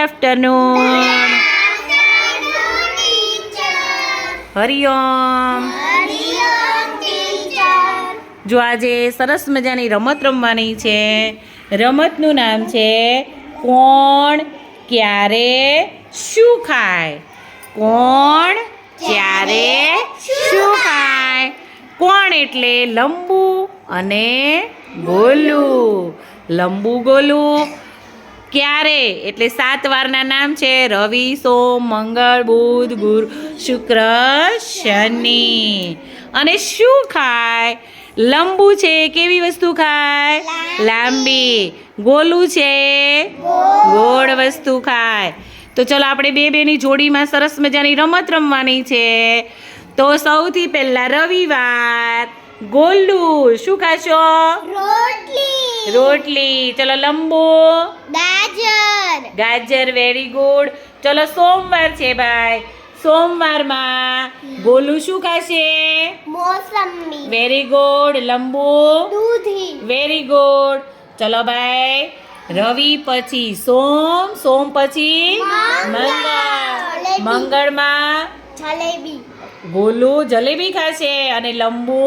Afternoon Hariom જો આજે સરસ મજાની રમત રમવાની છે. રમતનું નામ છે કોણ, ક્યારે, શું ખાય? કોણ, ક્યારે, શું ખાય? કોણ એટલે લંબુ અને ગોલું. લંબુ ગોલું ક્યારે? એટલે સાત વારના નામ છે રવિ સોમ મંગળ બુધ ગુરુ શુક્ર શનિ. અને શું ખાય? લંબુ છે કેવી વસ્તુ ખાય? લાંબી. ગોલું છે ગોળ વસ્તુ ખાય. તો ચલો આપણે બે બેની જોડીમાં સરસ મજાની રમત રમવાની છે. તો સૌથી પહેલા રવિવાર ગોલું શું ખાશો? રોટલી. રોટલી. ચલો લંબુ. ગાજર. ગાજર વેરી ગુડ ચલો સોમવાર છે ભાઈ. સોમવારમાં ગોલું શું ખાશે? મોસંબી. Very good Lambu? દૂધી. વેરી ગુડ ચલો ભાઈ. રવિ પછી સોમ. સોમ પછી મંગળ. મંગળમાં જલેબી. ગોલું જલેબી ખાશે અને લંબુ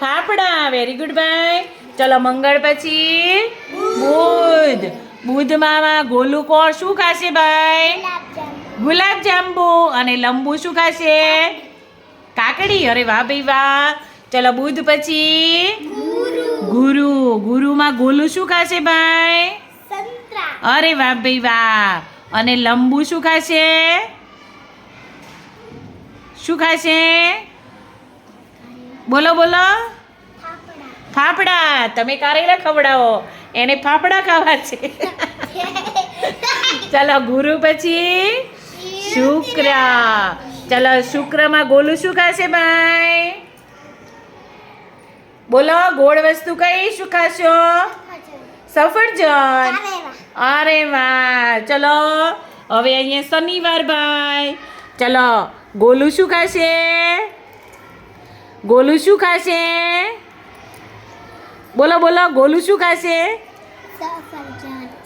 ફાફડા. વેરી ગુડ ભાઈ. ચલો મંગળ પછી બુધ. બુધમાં ગોલું કોણ શું ખાશે ભાઈ? ગુલાબ જાંબુ અને લંબુ શું ખાશે? કાકડી. અરે વાહ ભાઈ વાહ. ચલો બુધ પછી? ગુરુ. ગુરુમાં ગોલું શું ખાશે ભાઈ? અરે વાહ ભાઈ વાહ. અને લંબુ શું ખાશે? શું ખાશે? બોલો બોલો. ફાફડા તમે કારેલા ખવડાવો. એને ફાફડા ખાવા છે. ચલો ગુરુ પછી શુક્ર. ચલો શુક્રમાં ગોલું શું ખાશે ભાઈ? બોલો ગોળ વસ્તુ કઈ શું ખાશો? સફરજન. અરે વાહ. ચલો હવે અહીંયા શનિવાર ભાઈ. ચલો ગોલું શું ખાશે? ગોલું શું ખાશે? બોલો બોલો ગોલું શું ખાશે?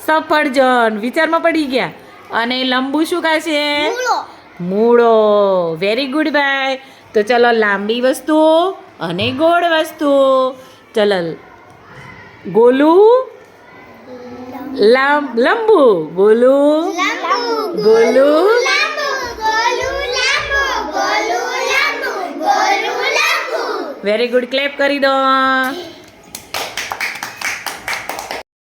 સફરજન. વિચારમાં પડી ગયા. અને લંબુ શું ખાશે? મૂળો. વેરી ગુડ ભાઈ. તો ચલો લાંબી વસ્તુ અને ગોળ વસ્તુ. ચલો ગોલું? લંબુ ગોલું? લાંબુ. ગોલું? વેરી ગુડ ક્લેપ કરી દો.